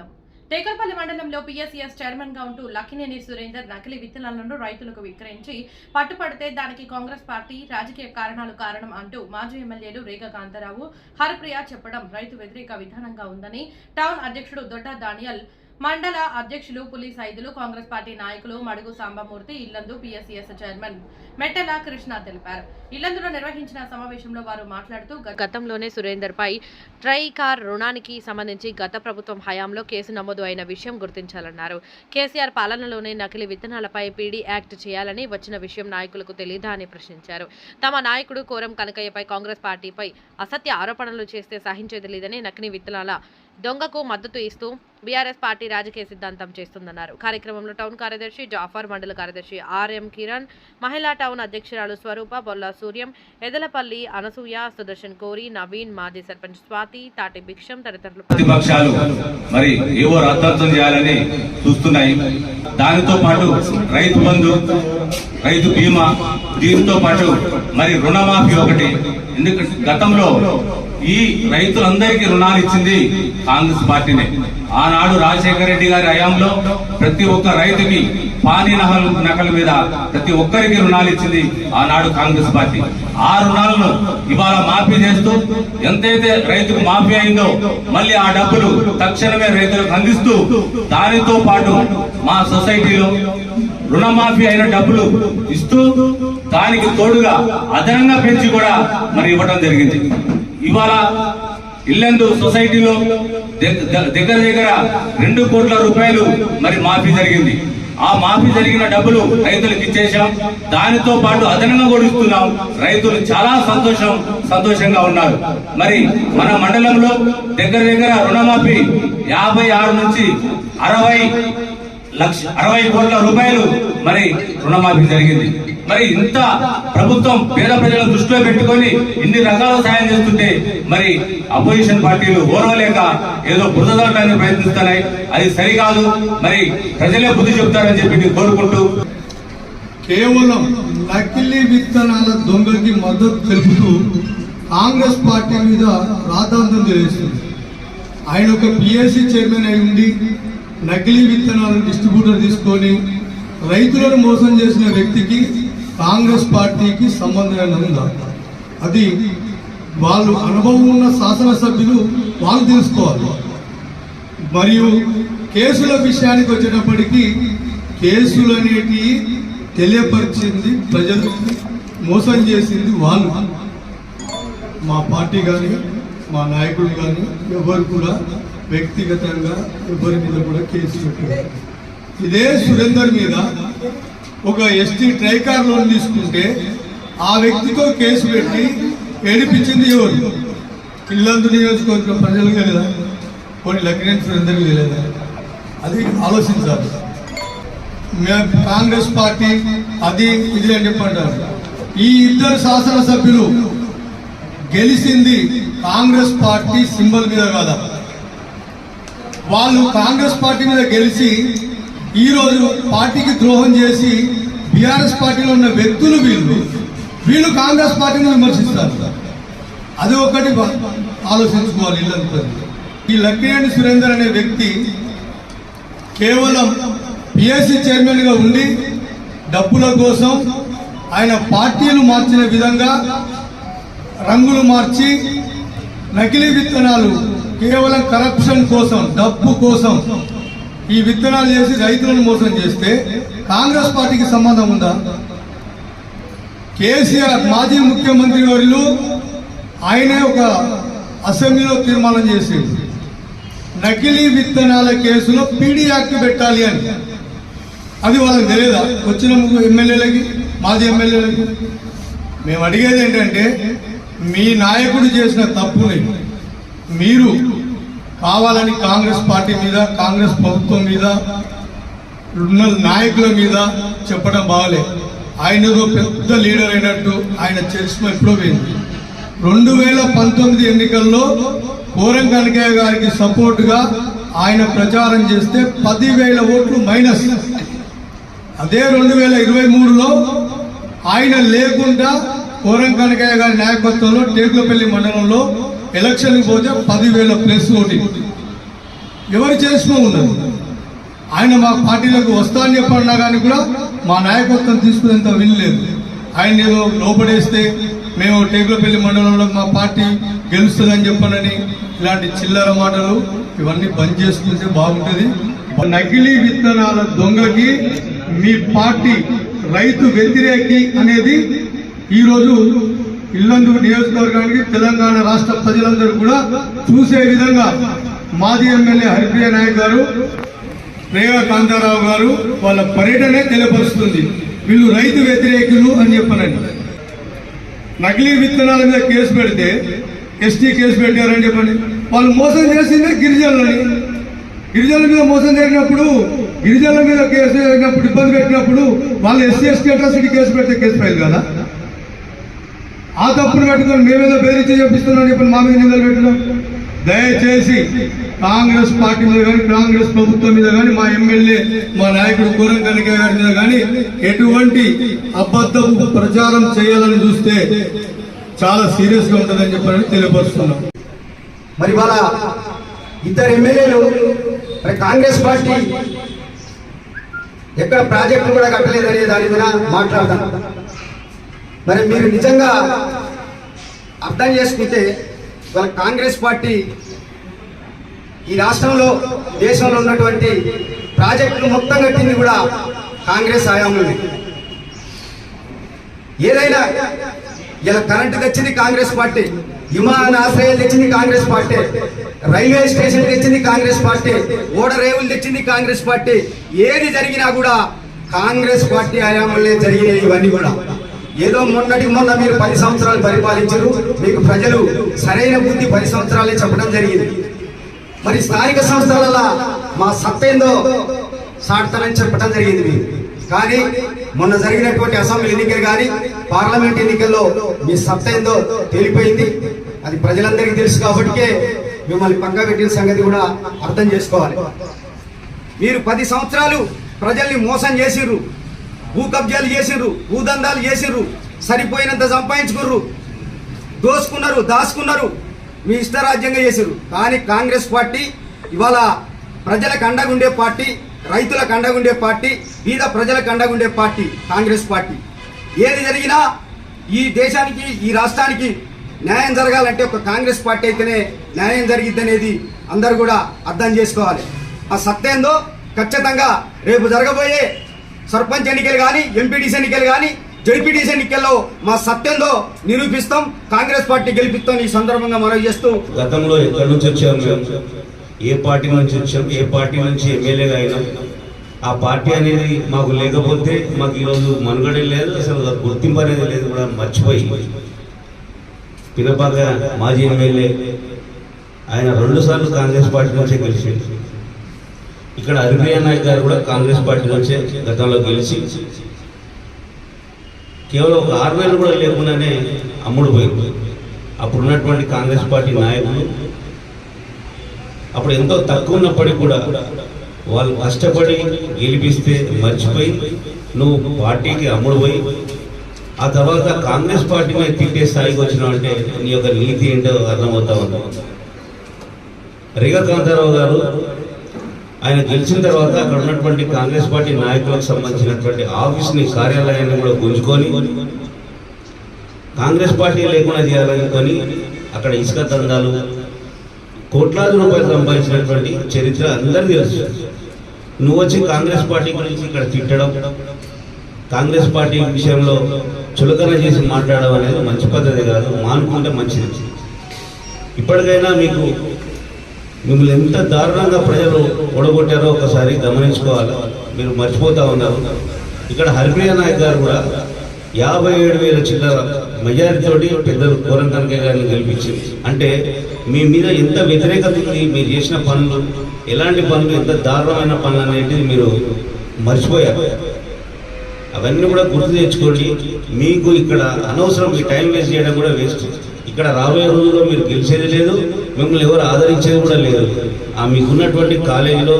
చూద్దాం టేకల్పల్లి మండలంలో పిఎస్సిఎస్ చైర్మన్గా ఉంటూ లక్కినేని సురేందర్ నకిలీ విత్తనాలను రైతులకు విక్రయించి పట్టుపడితే దానికి కాంగ్రెస్ పార్టీ రాజకీయ కారణాలు కారణం అంటూ మాజీ ఎమ్మెల్యేలు రేగ కాంతారావు హరిప్రియ చెప్పడం రైతు వ్యతిరేక విధానంగా ఉందని టౌన్ అధ్యక్షుడు దొడ్డ దానియల్ మండల అధ్యక్షులు పులి సైదులు కాంగ్రెస్ పార్టీ నాయకులు మడుగు సాంబమూర్తి ఇల్లందు పిఎస్సిఎస్ చైర్మన్ మెట్టెల కృష్ణ తెలిపారు. ఇల్లందులో నిర్వహించిన సమావేశంలో వారు మాట్లాడుతూ గతంలోనే సురేందర్ పై ట్రై కార్ రుణానికి సంబంధించి గత ప్రభుత్వం హయాంలో కేసు నమోదు అయిన విషయం గుర్తించాలన్నారు. కేసీఆర్ పాలనలోనే నకిలీ విత్తనాలపై పీడీ యాక్ట్ చేయాలని వచ్చిన విషయం నాయకులకు తెలియదా అని ప్రశ్నించారు. తమ నాయకుడు కోరం కనకయ్యపై కాంగ్రెస్ పార్టీపై అసత్య ఆరోపణలు చేస్తే సహించేది లేదని నకిలీ విత్తనాల దొంగకు మద్దతు ఇస్తూ బీఆర్ఎస్ పార్టీ రాజకీయ సిద్ధాంతం చేస్తుందన్నారు. కార్యక్రమంలో టౌన్ కార్యదర్శి జాఫర్ మండల కార్యదర్శి ఆర్ఎం కిరణ్ మహిళా టౌన్ అధ్యక్షురాలు స్వరూప బొల్ల సూర్యం ఎదలపల్లి అనసూయ సుదర్శన్ కోరి నవీన్ మాజీ సర్పంచ్ స్వాతి తాటి భిక్షం తదితరులు ప్రతిపక్షాలు మరి ఏవో చేయాలని చూస్తున్నాయి. దానితో పాటు రైతు బంధు రైతు బీమా దీంతో పాటు మరి రుణమాఫీ ఒకటి. ఎందుకంటే గతంలో ఈ రైతులందరికీ రుణాలు ఇచ్చింది కాంగ్రెస్ పార్టీనే. ఆనాడు రాజశేఖర రెడ్డి గారి హయాంలో ప్రతి ఒక్క రైతుకి పానీ నహల్ నకల మీద ప్రతి ఒక్కరికి రుణాలు ఇచ్చింది ఆనాడు కాంగ్రెస్ పార్టీ. ఆ రుణాలను ఇవాళ మాఫీ చేస్తూ ఎంతైతే రైతుకు మాఫీ అయిందో మళ్ళీ ఆ డబ్బులు తక్షణమే రైతులకు అందిస్తూ దానితో పాటు మా సొసైటీలో రుణమాఫీ అయిన డబ్బులు ఇస్తూ దానికి తోడుగా అదనంగా పెంచి కూడా మరి ఇవ్వడం జరిగింది. ఇవాళ ఇల్లెందు సొసైటీలో దగ్గర దగ్గర రెండు కోట్ల రూపాయలు మరి మాఫీ జరిగింది. ఆ మాఫీ జరిగిన డబ్బులు రైతులకు ఇచ్చేసాం దానితో పాటు అదనంగా కూడా ఇస్తున్నాం. రైతులు చాలా సంతోషం సంతోషంగా ఉన్నారు. మరి మన మండలంలో దగ్గర దగ్గర రుణమాఫీ యాభై ఆరు నుంచి అరవై లక్ష అరవై కోట్ల రూపాయలు మరి రుణమాఫీ జరిగింది. మరి ఇంత ప్రభుత్వం పేద ప్రజలను దృష్టిలో పెట్టుకొని ఇన్ని రకాల సాయం చేస్తుంటే మరి అపోజిషన్ పార్టీలు ఓర్వలేక ఏదో బురదలటానికి ప్రయత్నిస్తున్నాయి. అది సరికాదు. మరి ప్రజలే బుద్ధి చెప్తారని చెప్పి కోరుకుంటూ కేవలం నకిలీ విత్తనాల దొంగకి మద్దతు తెలుపుతూ కాంగ్రెస్ పార్టీ మీద రాధాంతం తెలియజేస్తుంది. ఆయన ఒక పిఎస్సి చైర్మన్ అయి ఉండి నకిలీ విత్తనాలను డిస్ట్రిబ్యూటర్ తీసుకొని రైతులను మోసం చేసిన వ్యక్తికి కాంగ్రెస్ పార్టీకి సంబంధమైన ఉందా అది వాళ్ళు అనుభవం ఉన్న శాసనసభ్యులు వాళ్ళు తెలుసుకోవాలి. మరియు కేసుల విషయానికి వచ్చేటప్పటికీ కేసులు అనేటివి తెలియపరిచింది ప్రజలు మోసం చేసింది వాళ్ళు. మా పార్టీ కానీ మా నాయకులు కానీ ఎవరు కూడా వ్యక్తిగతంగా ఎవరి మీద కూడా కేసు పెట్టారు ఇదే సురేందర్ మీద ఒక ఎస్టీ ట్రైకార్ లోన్ తీసుకుంటే ఆ వ్యక్తితో కేసు పెట్టి ఏడిపించింది ఎవరు? ఇల్లందు నియోజకవర్గం ప్రజలు కదా కొన్ని లక్ష్మణ్ సురేందర్ లేదా అది ఆలోచించాలి. మేము కాంగ్రెస్ పార్టీ అది ఇది అని చెప్పంటారు. ఈ ఇద్దరు శాసనసభ్యులు గెలిచింది కాంగ్రెస్ పార్టీ సింబల్ మీద కాదా? వాళ్ళు కాంగ్రెస్ పార్టీ మీద గెలిచి ఈరోజు పార్టీకి ద్రోహం చేసి బీఆర్ఎస్ పార్టీలో ఉన్న వ్యక్తులు వీళ్ళు. వీళ్ళు కాంగ్రెస్ పార్టీని విమర్శిస్తారు. అది ఒకటి ఆలోచించుకోవాలి ఇల్లంతా. ఈ లక్కినేని సురేందర్ అనే వ్యక్తి కేవలం పిఎస్సి చైర్మన్గా ఉండి డబ్బుల కోసం ఆయన పార్టీలు మార్చిన విధంగా రంగులు మార్చి నకిలీ విత్తనాలు కేవలం కరప్షన్ కోసం డబ్బు కోసం ఈ విత్తనాలు చేసి రైతులను మోసం చేస్తే కాంగ్రెస్ పార్టీకి సంబంధం ఉందా? కేసీఆర్ మాజీ ముఖ్యమంత్రి వర్యులు ఆయనే ఒక అసెంబ్లీలో తీర్మానం చేసేది నకిలీ విత్తనాల కేసులో పీడీ యాక్ట్ పెట్టాలి అని. అది వాళ్ళకి తెలియదా వచ్చిన ఎమ్మెల్యేలకి మాజీ ఎమ్మెల్యేలకి? మేము అడిగేది ఏంటంటే మీ నాయకుడు చేసిన తప్పుని మీరు కావాలని కాంగ్రెస్ పార్టీ మీద కాంగ్రెస్ ప్రభుత్వం మీద ఉన్న నాయకుల మీద చెప్పడం బాగలే. ఆయన పెద్ద లీడర్ అయినట్టు ఆయన చరిష్మ ఎప్పుడో పోయింది. రెండు వేల పంతొమ్మిది ఎన్నికల్లో కోరం కనకయ్య గారికి సపోర్టుగా ఆయన ప్రచారం చేస్తే పదివేల ఓట్లు మైనస్. అదే రెండు వేల ఇరవై మూడులో ఆయన లేకుండా కోరం కనకయ్య గారి నాయకత్వంలో టేకులపల్లి మండలంలో ఎలక్షన్ పోతే పదివేల ప్లస్ ఓటింగ్ ఎవరు చేసుకుని ఆయన మా పార్టీలకు వస్తా అని చెప్పన్నా కానీ కూడా మా నాయకత్వం తీసుకునేంత వినలేదు ఆయన ఏదో లోపడేస్తే మేము టేకులపల్లి మండలంలో మా పార్టీ గెలుస్తుందని చెప్పనని ఇలాంటి చిల్లర మాటలు ఇవన్నీ బంద్ చేసుకుంటే బాగుంటుంది. నకిలీ విత్తనాల దొంగకి మీ పార్టీ రైతు వ్యతిరేకి అనేది ఈరోజు ఇల్లందు నియోజకవర్గానికి తెలంగాణ రాష్ట్ర ప్రజలందరూ కూడా చూసే విధంగా మాజీ ఎమ్మెల్యే హరిప్రియ నాయక్ గారు రేగా కాంతారావు గారు వాళ్ళ పర్యటనే తెలియపరుస్తుంది వీళ్ళు రైతు వ్యతిరేకులు అని చెప్పనండి. నకిలీ విత్తనాల మీద కేసు పెడితే ఎస్టీ కేసు పెట్టారని చెప్పండి. వాళ్ళు మోసం చేసిందే గిరిజనులని. గిరిజనుల మీద మోసం జరిగినప్పుడు గిరిజనుల మీద కేసు జరిగినప్పుడు ఇబ్బంది పెట్టినప్పుడు వాళ్ళు ఎస్సీ ఎస్టీ అట్రాసిటీ కేసు పెడితే కేసు ఫైల్ కదా? ఆ తప్పును పెట్టుకొని మేమేదో బెదిరించి చెప్పిస్తున్నాం ఇప్పుడు మా మీద నిందలు పెట్టడం? దయచేసి కాంగ్రెస్ పార్టీ మీద కానీ కాంగ్రెస్ ప్రభుత్వం మీద కానీ మా ఎమ్మెల్యే మా నాయకుడు కూరం కనక గారి మీద కానీ ఎటువంటి అబద్ధపు ప్రచారం చేయాలని చూస్తే చాలా సీరియస్గా ఉంటుందని చెప్పని తెలియపరుస్తున్నాం. మరి వాళ్ళ ఇద్దరు ఎమ్మెల్యేలు మరి కాంగ్రెస్ పార్టీ ఎక్కడ ప్రాజెక్టులు కూడా కట్టలేదనే దాని మీద మాట్లాడతాను మరి మీరు నిజంగా అర్థం చేసుకుంటే వాళ్ళ కాంగ్రెస్ పార్టీ ఈ రాష్ట్రంలో దేశంలో ఉన్నటువంటి ప్రాజెక్టులు మొత్తం కట్టింది కూడా కాంగ్రెస్ హయాంలోనే ఏదైనా ఇలా కరెంటు తెచ్చింది కాంగ్రెస్ పార్టీ విమానాశ్రయాలు తెచ్చింది కాంగ్రెస్ పార్టీ రైల్వే స్టేషన్ తెచ్చింది కాంగ్రెస్ పార్టీ ఓడరేవులు తెచ్చింది కాంగ్రెస్ పార్టీ ఏది జరిగినా కూడా కాంగ్రెస్ పార్టీ హయాంలోనే జరిగినాయి ఇవన్నీ కూడా. ఏదో మొన్నటికి మొన్న మీరు పది సంవత్సరాలు పరిపాలించారు. మీకు ప్రజలు సరైన బుద్ధి పది సంవత్సరాలే చెప్పడం జరిగింది. మరి స్థానిక సంస్థలలో మా సత్తేందో సాడతానని చెప్పడం జరిగింది మీరు కానీ మొన్న జరిగినటువంటి అసెంబ్లీ ఎన్నికలు కానీ పార్లమెంట్ ఎన్నికల్లో మీ సత్తేందో తేలిపోయింది. అది ప్రజలందరికీ తెలుసు కాబట్టికే మిమ్మల్ని పక్క పెట్టిన సంగతి కూడా అర్థం చేసుకోవాలి. మీరు పది సంవత్సరాలు ప్రజల్ని మోసం చేసిర్రు. భూ కబ్జాలు చేసిర్రు భూదందాలు చేసిర్రు సరిపోయినంత సంపాదించుకుర్రు దోసుకున్నారు దాచుకున్నారు మీ ఇష్టరాజ్యంగా చేసిర్రు. కానీ కాంగ్రెస్ పార్టీ ఇవాళ ప్రజలకు అండగుండే పార్టీ రైతులకు అండగుండే పార్టీ బీద ప్రజలకు అండగుండే పార్టీ కాంగ్రెస్ పార్టీ. ఏది జరిగినా ఈ దేశానికి ఈ రాష్ట్రానికి న్యాయం జరగాలంటే ఒక కాంగ్రెస్ పార్టీ అయితేనే న్యాయం జరిగిద్ది అనేది అందరు కూడా అర్థం చేసుకోవాలి. ఆ సత్తేందో ఖచ్చితంగా రేపు జరగబోయే సర్పంచ్ ఎన్నికలు కానీ ఎంపీటీసీ ఎన్నికలు కానీ జడ్పీటీసీ ఎన్నికల్లో మా సత్యంలో నిరూపిస్తాం. కాంగ్రెస్ పార్టీ గెలిపిస్తాం ఈ సందర్భంగా మనవి చేస్తూ గతంలో ఎక్కడి నుంచి వచ్చాం మేము ఏ పార్టీ నుంచి వచ్చాం ఏ పార్టీ నుంచి ఎమ్మెల్యేగా అయినా? ఆ పార్టీ అనేది మాకు లేకపోతే మాకు ఈరోజు మనుగడే లేదు. అసలు గుర్తింపు అనేది లేదు. కూడా మర్చిపోయి పినపాక మాజీ ఎమ్మెల్యే ఆయన రెండుసార్లు కాంగ్రెస్ పార్టీ నుంచే గెలిచింది ఇక్కడ హరిప్రియ నాయక్ గారు కూడా కాంగ్రెస్ పార్టీ నుంచే గతంలో గెలిచి కేవలం ఒక ఆరు నెలలు కూడా లేకుండానే అమ్ముడు పోయింది. అప్పుడు ఉన్నటువంటి కాంగ్రెస్ పార్టీ నాయకులు అప్పుడు ఎంతో తక్కువ ఉన్నప్పటికీ కూడా వాళ్ళు కష్టపడి గెలిపిస్తే మర్చిపోయి నువ్వు పార్టీకి అమ్ముడు పోయి ఆ తర్వాత కాంగ్రెస్ పార్టీ మీద తిట్టే స్థాయికి వచ్చినావు అంటే నీ యొక్క నీతి ఏంటో అర్థమవుతా ఉంటాం రేగా కాంతారావు గారు ఆయన గెలిచిన తర్వాత అక్కడ ఉన్నటువంటి కాంగ్రెస్ పార్టీ నాయకులకు సంబంధించినటువంటి ఆఫీస్ని కార్యాలయాన్ని కూడా గుంజుకొని కాంగ్రెస్ పార్టీ లేకుండా చేయాలనుకొని అక్కడ ఇసుక దందాలు కోట్లాది రూపాయలు సంపాదించినటువంటి చరిత్ర అందరికీ తెలుసు. నువ్వు వచ్చి కాంగ్రెస్ పార్టీ గురించి ఇక్కడ తిట్టడం కాంగ్రెస్ పార్టీ విషయంలో చులకన చేసి మాట్లాడడం అనేది మంచి పద్ధతి కాదు మానుకుంటే మంచిది. ఇప్పటికైనా మీకు మిమ్మల్ని ఎంత దారుణంగా ప్రజలు ఓడగొట్టారో ఒకసారి గమనించుకోవాలి. మీరు మర్చిపోతా ఉన్నారు. ఇక్కడ హరిప్రియ నాయక్ గారు కూడా యాభై ఏడు వేల చిల్లర మెజారిటీతోటి పెద్దలు కోరం గారిని గెలిపించింది అంటే మీ మీద ఎంత వ్యతిరేకత ఉంది మీరు చేసిన పనులు ఎలాంటి పనులు ఎంత దారుణమైన పనులు అనేటివి మీరు మర్చిపోయారు. అవన్నీ కూడా గుర్తు తెచ్చుకోండి. మీకు ఇక్కడ అనవసరం మీ టైం వేస్ట్ చేయడం కూడా వేస్ట్. ఇక్కడ రాబోయే రోజుల్లో మీరు గెలిచేది లేదు. మిమ్మల్ని ఎవరు ఆదరించేది కూడా లేదు. ఆ మీకున్నటువంటి కాలేజీలో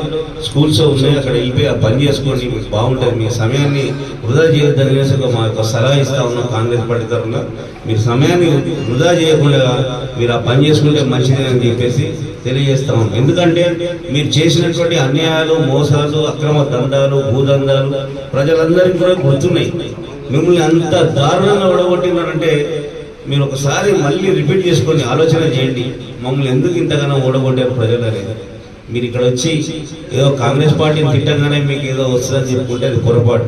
స్కూల్స్ ఉన్నాయి అక్కడ వెళ్ళిపోయి ఆ పని చేసుకోండి మీకు బాగుంటుంది. మీ సమయాన్ని వృధా చేయొద్దని అనేసి ఒక మా యొక్క సలహా ఇస్తా ఉన్నాం కాంగ్రెస్ పార్టీ తరఫున. మీరు సమయాన్ని వృధా చేయకుండా మీరు ఆ పని చేసుకుంటే మంచిది అని చెప్పేసి తెలియజేస్తా ఉన్నాం. ఎందుకంటే మీరు చేసినటువంటి అన్యాయాలు మోసాలు అక్రమ దందాలు భూదందాలు ప్రజలందరికీ కూడా గుర్తున్నాయి. మిమ్మల్ని అంత దారుణంగా ఓడగొట్టినారంటే మీరు ఒకసారి మళ్ళీ రిపీట్ చేసుకొని ఆలోచన చేయండి. మమ్మల్ని ఎందుకు ఇంతగానో ఓడగొట్టారు ప్రజలు అనేది. మీరు ఇక్కడ వచ్చి ఏదో కాంగ్రెస్ పార్టీని తిట్టగానే మీకు ఏదో వస్తుందని చెప్పుకుంటే అది పొరపాటు.